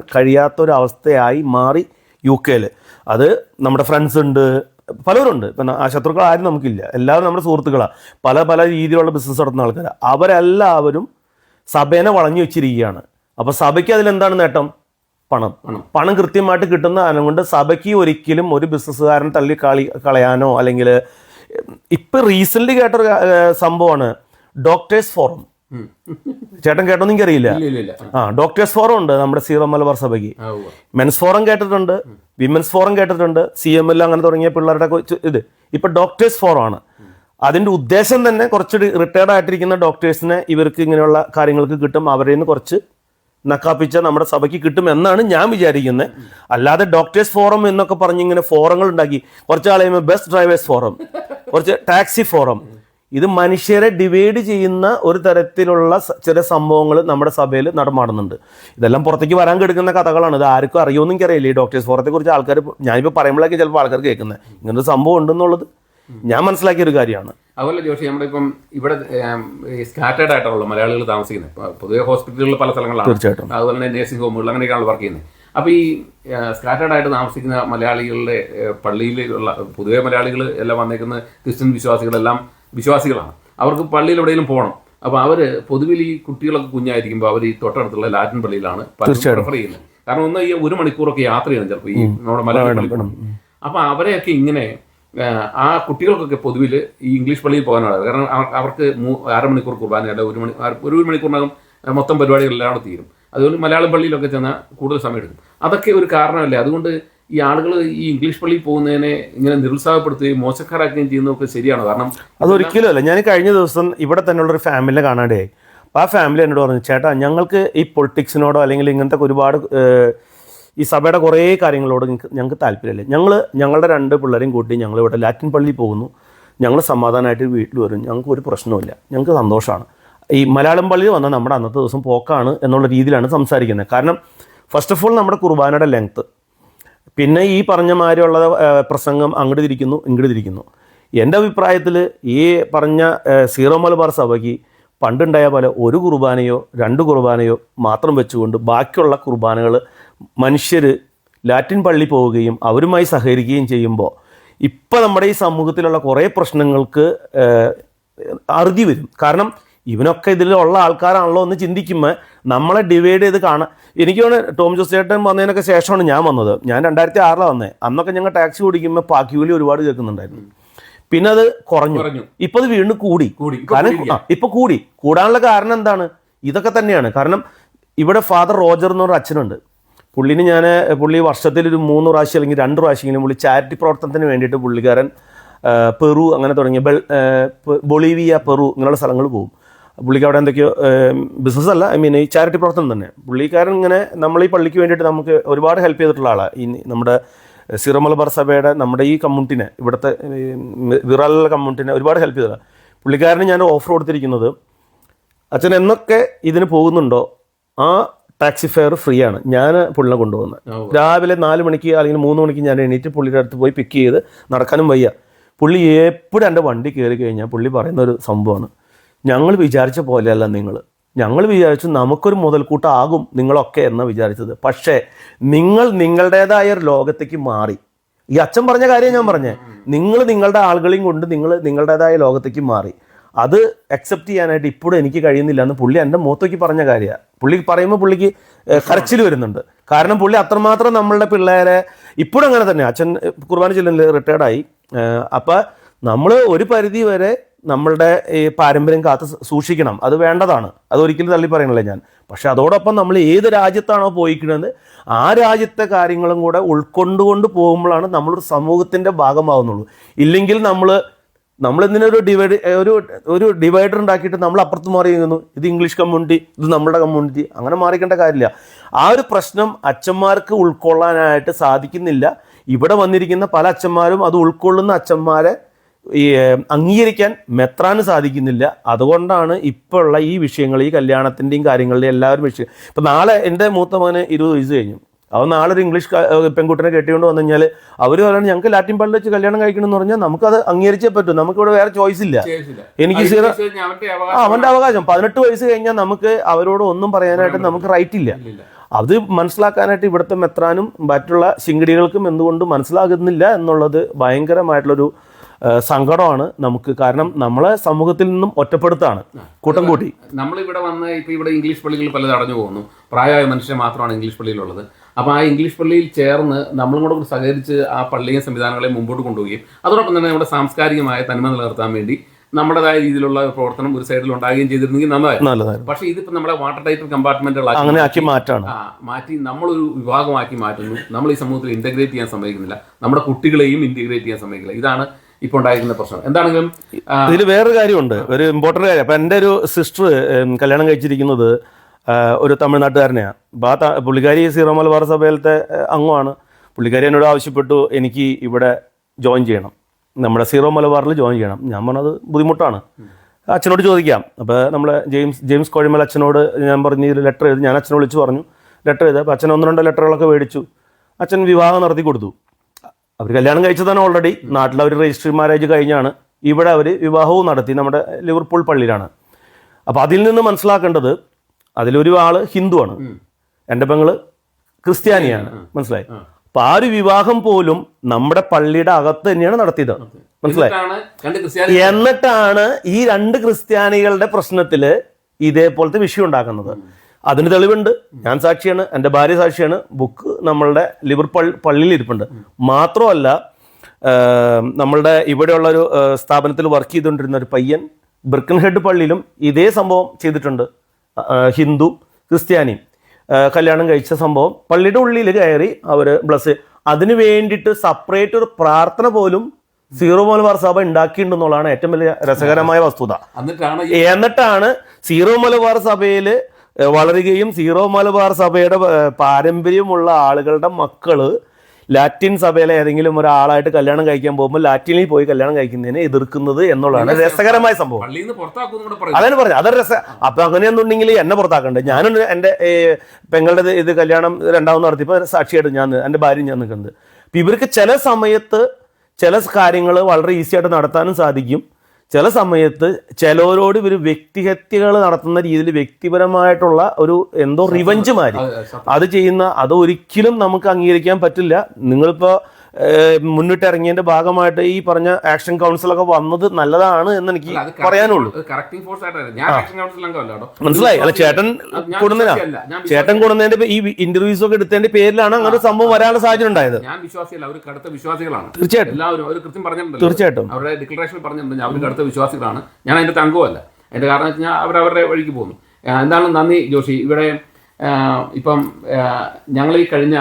B: അവസ്ഥയായി മാറി യു കെയിൽ അത് നമ്മുടെ ഫ്രണ്ട്സ് ഉണ്ട് പലരുണ്ട് ഇപ്പം ആ ശത്രുക്കൾ ആരും നമുക്കില്ല. എല്ലാവരും നമ്മുടെ സുഹൃത്തുക്കളാണ് പല പല രീതിയിലുള്ള ബിസിനസ് നടത്തുന്ന ആൾക്കാർ അവരെല്ലാവരും സഭേനെ വളഞ്ഞു വെച്ചിരിക്കുകയാണ്. അപ്പോൾ സഭയ്ക്ക് അതിലെന്താണ് നേട്ടം? പണം. പണം. കൃത്യമായിട്ട് കിട്ടുന്ന കാരണം കൊണ്ട് സഭയ്ക്ക് ഒരിക്കലും ഒരു ബിസിനസ്സുകാരൻ തള്ളി കളി കളയാനോ അല്ലെങ്കിൽ ഇപ്പം റീസെന്റ് കേട്ടൊരു സംഭവമാണ്. Doctors forum. ചേട്ടൻ കേട്ടോന്ന് എനിക്കറിയില്ല. ആ ഡോക്ടേഴ്സ് ഫോറം ഉണ്ട് നമ്മുടെ സീറോ മലബാർ സഭയ്ക്ക്. മെൻസ് ഫോറം കേട്ടിട്ടുണ്ട് വിമൻസ് ഫോറം കേട്ടിട്ടുണ്ട് സി എം എൽ അങ്ങനെ തുടങ്ങിയ പിള്ളേരുടെ ഇത്. ഇപ്പൊ ഡോക്ടേഴ്സ് ഫോറം ആണ്. അതിന്റെ ഉദ്ദേശം തന്നെ കുറച്ച് റിട്ടയർഡ് ആയിട്ടിരിക്കുന്ന ഡോക്ടേഴ്സിനെ ഇവർക്ക് ഇങ്ങനെയുള്ള കാര്യങ്ങൾക്ക് കിട്ടും അവരിൽ നിന്ന് കുറച്ച് നക്കാപ്പിച്ച നമ്മുടെ സഭയ്ക്ക് കിട്ടും എന്നാണ് ഞാൻ വിചാരിക്കുന്നത് അല്ലാതെ ഡോക്ടേഴ്സ് ഫോറം എന്നൊക്കെ പറഞ്ഞ് ഇങ്ങനെ ഫോറങ്ങൾ ഉണ്ടാക്കി കുറച്ച് ആളെയുമ്പോൾ കഴിയുമ്പോൾ ബസ് ഡ്രൈവേഴ്സ് ഫോറം കുറച്ച് ടാക്സി ഫോറം ഇത് മനുഷ്യരെ ഡിവൈഡ് ചെയ്യുന്ന ഒരു തരത്തിലുള്ള ചില സംഭവങ്ങൾ നമ്മുടെ സഭയിൽ നടമാടുന്നുണ്ട്. ഇതെല്ലാം പുറത്തേക്ക് വരാൻ കെടുക്കുന്ന കഥകളാണ്. ഇത് ആർക്കും അറിയുമെന്ന് എനിക്കറിയില്ല. ഈ ഡോക്ടേഴ്സ് ഫോറത്തെക്കുറിച്ച് ആൾക്കാർ ഞാനിപ്പോൾ പറയുമ്പോഴേക്കും ചിലപ്പോൾ ആൾക്കാർ കേൾക്കുന്നത്. ഇങ്ങനൊരു സംഭവം ഉണ്ടെന്നുള്ളത് ഞാൻ മനസ്സിലാക്കിയ ഒരു കാര്യമാണ്.
A: അതുപോലെ ജോഷി നമ്മുടെ ഇപ്പം ഇവിടെ സ്കാറ്റേഡ് ആയിട്ടുള്ള മലയാളികൾ താമസിക്കുന്നത്. പൊതുവെ ഹോസ്പിറ്റലുകളിൽ പല സ്ഥലങ്ങളാണ്
B: തീർച്ചയായിട്ടും.
A: അതുപോലെ തന്നെ നേഴ്സിംഗ് ഹോമുകൾ അങ്ങനെയൊക്കെയാണ് വർക്ക് ചെയ്യുന്നത്. അപ്പോൾ ഈ സ്കാറ്റേഡ് ആയിട്ട് താമസിക്കുന്ന മലയാളികളുടെ പള്ളിയിലുള്ള പൊതുവെ മലയാളികൾ എല്ലാം വന്നേക്കുന്ന ക്രിസ്ത്യൻ വിശ്വാസികളെല്ലാം വിശ്വാസികളാണ്. അവർക്ക് പള്ളിയിൽ എവിടെയെങ്കിലും പോകണം. അപ്പോൾ അവർ പൊതുവിൽ ഈ കുട്ടികളൊക്കെ കുഞ്ഞായിരിക്കുമ്പോൾ അവർ ഈ തൊട്ടടുത്തുള്ള ലാറ്റിൻ പള്ളിയിലാണ് പ്രിഫർ ചെയ്യുന്നത്. കാരണം ഒന്ന് ഈ ഒരു മണിക്കൂറൊക്കെ യാത്ര ചെയ്യണം ചിലപ്പോൾ ഈ നമ്മുടെ മലയാളം പള്ളി അപ്പൊ അവരെയൊക്കെ ഇങ്ങനെ ആ, കുട്ടികൾക്കൊക്കെ പൊതുവിൽ ഈ ഇംഗ്ലീഷ് പള്ളിയിൽ പോകാനാണ് കാരണം അവ- അവർക്ക് അരമണിക്കൂർ കുർബാനയല്ല ഒരു മണി ഒരു മണിക്കൂറിനകം മൊത്തം പരിപാടികളെല്ലാം കൂടെ തീരും. അതുകൊണ്ട് മലയാളം പള്ളിയിലൊക്കെ ചെന്നാൽ കൂടുതൽ സമയം എടുക്കും. അതൊക്കെ ഒരു കാരണമല്ലേ? അതുകൊണ്ട് ഈ ആളുകൾ ഈ ഇംഗ്ലീഷ് പള്ളിയിൽ പോകുന്നതിനെ ഇങ്ങനെ നിരുത്സാഹപ്പെടുത്തുകയും മോശക്കാരാക്കുകയും ചെയ്യുന്നതൊക്കെ ശരിയാണ്? കാരണം
B: അതൊരിക്കലും അല്ല. ഞാൻ കഴിഞ്ഞ ദിവസം ഇവിടെ തന്നെയുള്ള ഒരു ഫാമിലിനെ കാണാണ്ടായി അപ്പോൾ ആ ഫാമിലി എന്നോട് പറഞ്ഞു ചേട്ടാ ഞങ്ങൾക്ക് ഈ പൊളിറ്റിക്സിനോടോ അല്ലെങ്കിൽ ഇങ്ങനത്തെ ഒരുപാട് ഈ സഭയുടെ കുറേ കാര്യങ്ങളോട് ഞങ്ങൾക്ക് താല്പര്യമില്ല. ഞങ്ങൾ ഞങ്ങളുടെ രണ്ട് പിള്ളേരെയും കൂട്ടി ഞങ്ങൾ ഇവിടെ ലാറ്റിൻ പള്ളിയിൽ പോകുന്നു. ഞങ്ങൾ സമാധാനമായിട്ട് വീട്ടിൽ വരും. ഞങ്ങൾക്ക് ഒരു പ്രശ്നവുമില്ല. ഞങ്ങൾക്ക് സന്തോഷമാണ്. ഈ മലയാളം പള്ളിയിൽ വന്നാൽ നമ്മുടെ അന്നത്തെ ദിവസം പോക്കാണ് എന്നുള്ള രീതിയിലാണ് സംസാരിക്കുന്നത്. കാരണം ഫസ്റ്റ് ഓഫ് ഓൾ നമ്മുടെ കുർബാനയുടെ ലെങ്ത്ത് പിന്നെ ഈ പറഞ്ഞ മാതിരിയുള്ള പ്രസംഗം അങ്ങോട്ട് തിരിക്കുന്നു ഇങ്ങോട്ട് തിരിക്കുന്നു. എന്റെ അഭിപ്രായത്തിൽ ഈ പറഞ്ഞ സീറോ മലബാർ സഭയ്ക്ക് പണ്ടുണ്ടായ പോലെ ഒരു കുർബാനയോ രണ്ട് കുർബാനയോ മാത്രം വെച്ചുകൊണ്ട് ബാക്കിയുള്ള കുർബാനകൾ മനുഷ്യർ ലാറ്റിൻ പള്ളി പോവുകയും അവരുമായി സഹകരിക്കുകയും ചെയ്യുമ്പോൾ ഇപ്പം നമ്മുടെ ഈ സമൂഹത്തിലുള്ള കുറേ പ്രശ്നങ്ങൾക്ക് അറുതി വരും. കാരണം ഇവനൊക്കെ ഇതിൽ ഉള്ള ആൾക്കാരാണല്ലോ എന്ന് ചിന്തിക്കുമ്പോൾ നമ്മളെ ഡിവൈഡ് ചെയ്ത് കാണാൻ എനിക്ക് തോന്നുന്നു ടോം ജോസ് ചേട്ടൻ വന്നതിനൊക്കെ ശേഷമാണ് ഞാൻ വന്നത്. ഞാൻ രണ്ടായിരത്തി ആറിലാണ് വന്നത് അന്നൊക്കെ ഞങ്ങൾ ടാക്സി ഓടിക്കുമ്പോൾ പാക്കിയൂലി ഒരുപാട് കേൾക്കുന്നുണ്ടായിരുന്നു. പിന്നെ അത് കുറഞ്ഞു. ഇപ്പൊ അത് വീണ്ടും കൂടി. കാരണം ഇപ്പൊ കൂടി. കൂടാനുള്ള കാരണം എന്താണ്? ഇതൊക്കെ തന്നെയാണ്. കാരണം ഇവിടെ ഫാദർ റോജർ എന്ന് പറഞ്ഞ അച്ഛനുണ്ട്. പുള്ളിന് ഞാൻ പുള്ളി വർഷത്തിൽ ഒരു മൂന്ന് പ്രാവശ്യം അല്ലെങ്കിൽ രണ്ട് പ്രാവശ്യമെങ്കിലും പുള്ളി ചാരിറ്റി പ്രവർത്തനത്തിന് വേണ്ടിയിട്ട് പുള്ളിക്കാരൻ പെറു അങ്ങനെ തുടങ്ങിയ ബൊളീവിയ പെറു ഇങ്ങനെയുള്ള സ്ഥലങ്ങൾ പോകും. പുള്ളിക്ക് അവിടെ എന്തൊക്കെയോ ബിസിനസ് അല്ല ഐ മീൻ ഈ ചാരിറ്റി പ്രവർത്തനം തന്നെ. പുള്ളിക്കാരൻ ഇങ്ങനെ നമ്മൾ ഈ പള്ളിക്ക് വേണ്ടിയിട്ട് നമുക്ക് ഒരുപാട് ഹെൽപ്പ് ചെയ്തിട്ടുള്ള ആളാണ് ഈ നമ്മുടെ സിറോ മലബാർ സഭയുടെ നമ്മുടെ ഈ കമ്മ്യൂണിറ്റിനെ ഇവിടുത്തെ വിറാലുള്ള കമ്മ്യൂണിറ്റിനെ ഒരുപാട് ഹെൽപ്പ് ചെയ്തതാണ് പുള്ളിക്കാരന് ഞാൻ ഓഫർ കൊടുത്തിരിക്കുന്നത് അച്ഛൻ എന്നൊക്കെ ഇതിന് പോകുന്നുണ്ടോ? ആ ടാക്സി ഫെയർ ഫ്രീ ആണ്. ഞാൻ പുള്ളിനെ കൊണ്ടുപോകുന്നത് രാവിലെ നാല് മണിക്ക് അല്ലെങ്കിൽ മൂന്ന് മണിക്ക് ഞാൻ എണീറ്റ് പുള്ളിയുടെ അടുത്ത് പോയി പിക്ക് ചെയ്ത് നടക്കാനും വയ്യ. പുള്ളി എപ്പോഴും എന്റെ വണ്ടി കയറി കഴിഞ്ഞാൽ പുള്ളി പറയുന്ന ഒരു സംഭവമാണ്. ഞങ്ങൾ വിചാരിച്ച പോലെയല്ല നിങ്ങൾ. ഞങ്ങൾ വിചാരിച്ചു നമുക്കൊരു മുതൽക്കൂട്ടാകും നിങ്ങളൊക്കെ എന്ന് വിചാരിച്ചത്. പക്ഷേ നിങ്ങൾ നിങ്ങളുടേതായ ഒരു ലോകത്തേക്ക് മാറി. ഈ അച്ഛൻ പറഞ്ഞ കാര്യം ഞാൻ പറഞ്ഞേ. നിങ്ങൾ നിങ്ങളുടെ ആളുകളെയും കൊണ്ട് നിങ്ങൾ നിങ്ങളുടേതായ ലോകത്തേക്ക് മാറി. അത് അക്സെപ്റ്റ് ചെയ്യാനായിട്ട് ഇപ്പോഴും എനിക്ക് കഴിയുന്നില്ല എന്ന് പുള്ളി എന്റെ മുഖത്തേക്ക് പറഞ്ഞ കാര്യമാണ് പുള്ളി പറയുമ്പോൾ പുള്ളിക്ക് കരച്ചിൽ വരുന്നുണ്ട്. കാരണം പുള്ളി അത്രമാത്രം നമ്മളുടെ പിള്ളേരെ ഇപ്പോഴും അങ്ങനെ തന്നെ. അച്ഛൻ കുർബാന ചെല്ലുന്നില്ല റിട്ടയർഡായി അപ്പം നമ്മൾ ഒരു പരിധി വരെ നമ്മളുടെ ഈ പാരമ്പര്യം കാത്ത് സൂക്ഷിക്കണം. അത് വേണ്ടതാണ്. അതൊരിക്കലും തള്ളി പറയണില്ല ഞാൻ. പക്ഷെ അതോടൊപ്പം നമ്മൾ ഏത് രാജ്യത്താണോ പോയിക്കുന്നത് ആ രാജ്യത്തെ കാര്യങ്ങളും കൂടെ ഉൾക്കൊണ്ടുകൊണ്ട് പോകുമ്പോഴാണ് നമ്മളൊരു സമൂഹത്തിന്റെ ഭാഗമാവുന്നുള്ളൂ. ഇല്ലെങ്കിൽ നമ്മൾ നമ്മൾ എന്തിനൊരു ഡിവൈഡ് ഒരു ഒരു ഡിവൈഡർ ഉണ്ടാക്കിയിട്ട് നമ്മൾ അപ്പുറത്ത് മാറി നിന്നു ഇത് ഇംഗ്ലീഷ് കമ്മ്യൂണിറ്റി ഇത് നമ്മുടെ കമ്മ്യൂണിറ്റി. അങ്ങനെ മാറിക്കേണ്ട കാര്യമില്ല. ആ ഒരു പ്രശ്നം അച്ഛന്മാർക്ക് ഉൾക്കൊള്ളാനായിട്ട് സാധിക്കുന്നില്ല. ഇവിടെ വന്നിരിക്കുന്ന പല അച്ഛന്മാരും അത് ഉൾക്കൊള്ളുന്ന അച്ഛന്മാരെ ഈ അംഗീകരിക്കാൻ മെത്രാന് സാധിക്കുന്നില്ല. അതുകൊണ്ടാണ് ഇപ്പോൾ ഉള്ള ഈ വിഷയങ്ങൾ ഈ കല്യാണത്തിന്റെയും കാര്യങ്ങളുടെയും എല്ലാവരും വിഷയം. ഇപ്പം നാളെ എന്റെ മൂത്ത മകന് ഇരുപത് വയസ്സ് കഴിഞ്ഞു. അവൻ നാളെ ഒരു ഇംഗ്ലീഷ് പെൺകുട്ടിനെ കെട്ടിക്കൊണ്ട് വന്നു കഴിഞ്ഞാൽ അവർ പറയുന്നത് ഞങ്ങൾക്ക് ലാറ്റിൻ പള്ളി വെച്ച് കല്യാണം കഴിക്കണം എന്ന് പറഞ്ഞാൽ നമുക്കത് അംഗീകരിച്ചേ പറ്റൂ. നമുക്കിവിടെ വേറെ ചോയ്സ് ഇല്ല. എനിക്ക് സീറോ- ആ
A: അവകാശം
B: അവന്റെ അവകാശം. പതിനെട്ട് വയസ്സ് കഴിഞ്ഞാൽ നമുക്ക് അവരോട് ഒന്നും പറയാനായിട്ട് നമുക്ക് റൈറ്റ് ഇല്ല. അത് മനസ്സിലാക്കാനായിട്ട് ഇവിടുത്തെ മെത്രാനും മറ്റുള്ള ശിങ്കിടികൾക്കും എന്തുകൊണ്ട് മനസ്സിലാകുന്നില്ല എന്നുള്ളത് ഭയങ്കരമായിട്ടുള്ളൊരു സങ്കടമാണ് നമുക്ക്. കാരണം നമ്മളെ സമൂഹത്തിൽ നിന്നും ഒറ്റപ്പെടുത്താണ്. കൂട്ടം കൂട്ടി.
A: നമ്മളിവിടെ വന്ന് ഇപ്പൊ ഇവിടെ ഇംഗ്ലീഷ് പള്ളികൾ പലത് അടഞ്ഞു പോകുന്നു. പ്രായമായ മനുഷ്യർ മാത്രമാണ് ഇംഗ്ലീഷ് പള്ളിയിലുള്ളത്. അപ്പോൾ ആ ഇംഗ്ലീഷ് പള്ളിയിൽ ചേർന്ന് നമ്മളും കൂടെ സഹകരിച്ച് ആ പള്ളിയും സംവിധാനങ്ങളെ മുമ്പോട്ട് കൊണ്ടുപോവുകയും അതോടൊപ്പം തന്നെ നമ്മുടെ സാംസ്കാരികമായ തനിമ നിലനിർത്താൻ വേണ്ടി നമ്മുടേതായ രീതിയിലുള്ള പ്രവർത്തനം ഒരു സൈഡിൽ ഉണ്ടാകുകയും ചെയ്തിരുന്നെങ്കിൽ
B: നല്ലതായിരുന്നു.
A: പക്ഷേ ഇതിപ്പോ നമ്മുടെ വാട്ടർ ടൈറ്റ് കമ്പാർട്ട്മെന്റുകളാക്കി
B: അങ്ങനെ ആക്കി മാറ്റാണ്.
A: മാറ്റി നമ്മളൊരു വിഭാഗമാക്കി മാറ്റുന്നു. നമ്മൾ ഈ സമൂഹത്തിൽ ഇന്റഗ്രേറ്റ് ചെയ്യാൻ സമ്മതിക്കുന്നില്ല. നമ്മുടെ കുട്ടികളെയും ഇന്റഗ്രേറ്റ് ചെയ്യാൻ സമ്മതിക്കില്ല. ഇതാണ് ഇപ്പോൾ ഉണ്ടായിരിക്കുന്ന പ്രശ്നം. എന്താണെങ്കിലും
B: ഇതിൽ വേറൊരു കാര്യമുണ്ട്. ഒരു ഇമ്പോർട്ടന്റ് കാര്യം. അപ്പം എന്റെ ഒരു സിസ്റ്റർ കല്യാണം കഴിച്ചിരിക്കുന്നത് ഒരു തമിഴ്നാട്ടുകാരനെയാണ് അപ്പോൾ ആ പുള്ളിക്കാരി സീറോ മലബാർ സഭയിലത്തെ അംഗമാണ്. പുള്ളിക്കാരി എന്നോട് ആവശ്യപ്പെട്ടു എനിക്ക് ഇവിടെ ജോയിൻ ചെയ്യണം. നമ്മുടെ സീറോ മലബാറിൽ ജോയിൻ ചെയ്യണം. ഞാൻ പറഞ്ഞത് ബുദ്ധിമുട്ടാണ്. അച്ഛനോട് ചോദിക്കാം. അപ്പോൾ നമ്മളെ ജെയിംസ് ജെയിംസ് കോഴിമൽ അച്ഛനോട് ഞാൻ പറഞ്ഞ് ഒരു ലെറ്റർ എഴുതി ഞാൻ അച്ഛനെ വിളിച്ച് പറഞ്ഞു. ലെറ്റർ എഴുതി. അപ്പോൾ അച്ഛൻ ഒന്ന് രണ്ട് ലെറ്ററുകളൊക്കെ മേടിച്ചു. അച്ഛൻ വിവാഹം നടത്തി കൊടുത്തു. അവർ കല്യാണം കഴിച്ചതാണ് ഓൾറെഡി നാട്ടിൽ അവർ രജിസ്റ്റർ മാരേജ് കഴിഞ്ഞാണ്. ഇവിടെ അവർ വിവാഹവും നടത്തി. നമ്മുടെ ലിവർപൂൾ പള്ളിയിലാണ്. അപ്പോൾ അതിൽ നിന്ന് മനസ്സിലാക്കേണ്ടത് അതിലൊരു ആൾ ഹിന്ദുവാണ്. എന്റെ പെങ്ങൾ ക്രിസ്ത്യാനിയാണ്. മനസ്സിലായി? അപ്പൊ ആ ഒരു വിവാഹം പോലും നമ്മുടെ പള്ളിയുടെ അകത്ത് തന്നെയാണ് നടത്തിയത്. മനസ്സിലായി?
A: എന്നിട്ടാണ്
B: ഈ രണ്ട് ക്രിസ്ത്യാനികളുടെ പ്രശ്നത്തിൽ ഇതേപോലത്തെ വിഷയം ഉണ്ടാക്കുന്നത്. അതിന് തെളിവുണ്ട്. ഞാൻ സാക്ഷിയാണ് എന്റെ ഭാര്യ സാക്ഷിയാണ്. ബുക്ക് നമ്മളുടെ ലിവർ പള്ളി പള്ളിയിൽ ഇരിപ്പുണ്ട്. മാത്രമല്ല നമ്മളുടെ ഇവിടെയുള്ള ഒരു സ്ഥാപനത്തിൽ വർക്ക് ചെയ്തുകൊണ്ടിരുന്ന ഒരു പയ്യൻ ബ്രിക്കൻ ഹെഡ് പള്ളിയിലും ഇതേ സംഭവം ചെയ്തിട്ടുണ്ട്. ഹിന്ദു ക്രിസ്ത്യാനി. കല്യാണം കഴിച്ച സംഭവം. പള്ളിയുടെ ഉള്ളിൽ കയറി അവർ ബ്ലസ് അതിന് വേണ്ടിയിട്ട് സെപ്പറേറ്റ് ഒരു പ്രാർത്ഥന പോലും സീറോ മലബാർ സഭ ഉണ്ടാക്കിയിട്ടുണ്ടെന്നുള്ളതാണ് ഏറ്റവും വലിയ രസകരമായ വസ്തുത.
A: എന്നിട്ടാണ്
B: സീറോ മലബാർ സഭയിൽ വളരുകയും സീറോ മലബാർ സഭയുടെ പാരമ്പര്യമുള്ള ആളുകളുടെ മക്കൾ ലാറ്റിൻ സഭയിലെ ഏതെങ്കിലും ഒരാളായിട്ട് കല്യാണം കഴിക്കാൻ പോകുമ്പോൾ ലാറ്റിനിൽ പോയി കല്യാണം കഴിക്കുന്നതിനെ എതിർക്കുന്നത് എന്നുള്ളതാണ് രസകരമായ സംഭവം. അതാണ് പറഞ്ഞത്. അതൊരു രസ അപ്പൊ അങ്ങനെയൊന്നുണ്ടെങ്കിൽ എന്നെ പുറത്താക്കണ്ടേ? ഞാനും എന്റെ ഏ, പെങ്ങളുടെ ഇത് കല്യാണം രണ്ടാമത് നടത്തിയപ്പോ സാക്ഷിയായിട്ട് ഞാൻ എന്റെ ഭാര്യ ഞാൻ നിൽക്കുന്നത്. ഇവർക്ക് ചില സമയത്ത് ചില കാര്യങ്ങൾ വളരെ ഈസി ആയിട്ട് നടത്താനും സാധിക്കും. ചില സമയത്ത് ചിലവരോട് ഇവർ വ്യക്തിഹത്യകൾ നടത്തുന്ന രീതിയിൽ വ്യക്തിപരമായിട്ടുള്ള ഒരു എന്തോ റിവഞ്ച് മാതിരി.
A: അത്
B: ചെയ്യുന്ന അത് ഒരിക്കലും നമുക്ക് അംഗീകരിക്കാൻ പറ്റില്ല. നിങ്ങളിപ്പോ ഏഹ്, മുന്നിട്ടിറങ്ങിയതിന്റെ ഭാഗമായിട്ട് ഈ പറഞ്ഞ ആക്ഷൻ കൗൺസിലൊക്കെ വന്നത് നല്ലതാണ് എന്ന് എനിക്ക് പറയാനുള്ളൂ. മനസ്സിലായി? അല്ല ചേട്ടൻ കൊടുന്നില്ല ചേട്ടൻ കൊടുന്നതിന്റെ ഈ ഇന്റർവ്യൂസ് ഒക്കെ എടുത്തതിന്റെ പേരിലാണ് അങ്ങനെ ഒരു സംഭവം വരാനുള്ള സാഹചര്യം ഉണ്ടായത്.
A: ഞാൻ വിശ്വാസിയല്ല അവർ കടുത്ത വിശ്വാസികളാണ്.
B: തീർച്ചയായിട്ടും.
A: എല്ലാവരും അവർ കൃത്യം
B: തീർച്ചയായിട്ടും.
A: അവരുടെ ഡിക്ലറേഷൻ പറഞ്ഞിട്ടുണ്ട് അവർ കടുത്ത വിശ്വാസികളാണ്. ഞാൻ അതിന്റെ തങ്കമല്ല അതിന്റെ കാരണം വെച്ച് കഴിഞ്ഞാൽ അവർ അവരുടെ വഴിക്ക് പോകുന്നു. എന്താണ് നന്ദി ജോഷി? ഇവിടെ ഇപ്പം ഞങ്ങൾ ഈ കഴിഞ്ഞ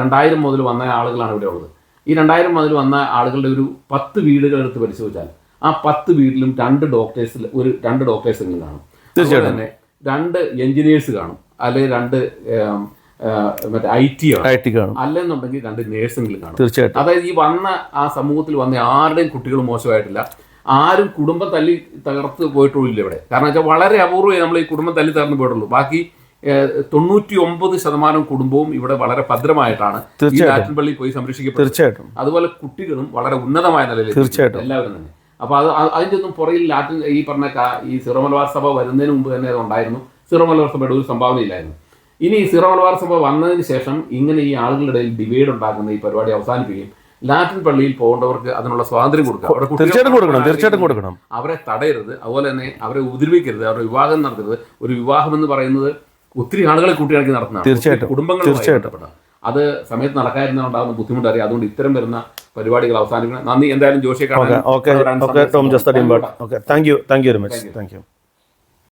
A: രണ്ടായിരം മുതൽ വന്ന ആളുകളാണ് ഇവിടെ ഉള്ളത്. ഈ രണ്ടായിരം മുതൽ വന്ന ആളുകളുടെ ഒരു പത്ത് വീടുകൾ എടുത്ത് പരിശോധിച്ചാൽ ആ പത്ത് വീട്ടിലും രണ്ട് ഡോക്ടേഴ്സിൽ ഒരു രണ്ട് ഡോക്ടേഴ്സ് എങ്കിലും കാണും. അതുപോലെ തന്നെ രണ്ട് എഞ്ചിനീയേഴ്സ് കാണും. അല്ലെങ്കിൽ രണ്ട് മറ്റേ ഐ ടി ആണ്
B: ടി കാണും.
A: അല്ലെന്നുണ്ടെങ്കിൽ രണ്ട് നേഴ്സെങ്കിലും കാണും.
B: തീർച്ചയായിട്ടും.
A: അതായത് ഈ വന്ന ആ സമൂഹത്തിൽ വന്ന ആരുടെയും കുട്ടികൾ മോശമായിട്ടില്ല. ആരും കുടുംബം തല്ലി തകർത്ത് പോയിട്ടുള്ളില്ല ഇവിടെ. കാരണം വെച്ചാൽ വളരെ അപൂർവമായി നമ്മൾ ഈ കുടുംബം തല്ലി തകർന്ന് പോയിട്ടുള്ളൂ. ബാക്കി തൊണ്ണൂറ്റി ഒമ്പത് ശതമാനം കുടുംബവും ഇവിടെ വളരെ ഭദ്രമായിട്ടാണ്. ലാറ്റിൻപള്ളി പോയി സംരക്ഷിക്കപ്പെട്ടു
B: തീർച്ചയായിട്ടും.
A: അതുപോലെ കുട്ടികളും വളരെ ഉന്നതമായ നിലയിൽ
B: തീർച്ചയായിട്ടും.
A: എല്ലാവരും തന്നെ. അപ്പൊ അത് അതിന്റെ ഒന്നും പുറകിൽ ലാറ്റിൻ ഈ പറഞ്ഞ ഈ സിറോ മലബാർ സഭ വരുന്നതിന് മുമ്പ് തന്നെ അത് ഉണ്ടായിരുന്നു. സിറോ മലബാർ സഭയുടെ ഒരു സംഭാവനയില്ലായിരുന്നു. ഇനി ഈ സിറോ മലബാർ സഭ വന്നതിന് ശേഷം ഇങ്ങനെ ഈ ആളുകളുടെ ഇടയിൽ ഡിവൈഡ് ഉണ്ടാക്കുന്ന ഈ പരിപാടി അവസാനിപ്പിക്കുകയും ലാറ്റിൻ പള്ളിയിൽ പോകേണ്ടവർക്ക് അതിനുള്ള സ്വാതന്ത്ര്യം കൊടുക്കുക.
B: തീർച്ചയായിട്ടും കൊടുക്കണം തീർച്ചയായിട്ടും കൊടുക്കണം.
A: അവരെ തടയരുത്. അതുപോലെ തന്നെ അവരെ ഉപദ്രവിക്കരുത്. അവരുടെ വിവാഹം നടത്തരുത്. ഒരു വിവാഹം എന്ന് പറയുന്നത് ഒത്തിരി ആളുകളെ കൂട്ടിയിറക്കി നടത്തുന്ന
B: തീർച്ചയായിട്ടും.
A: കുടുംബങ്ങൾ
B: തീർച്ചയായിട്ടും.
A: അത് സമയത്ത് നടക്കാതിരുന്നുണ്ടാകുന്ന ബുദ്ധിമുട്ട് അറിയാം അതുകൊണ്ട് ഇത്തരം വരുന്ന പരിപാടികൾ അവസാനിക്കണം നന്ദി. എന്തായാലും ജോഷിയെ കാണാൻ
B: okay okay Tom just okay thank you thank you very much thank you.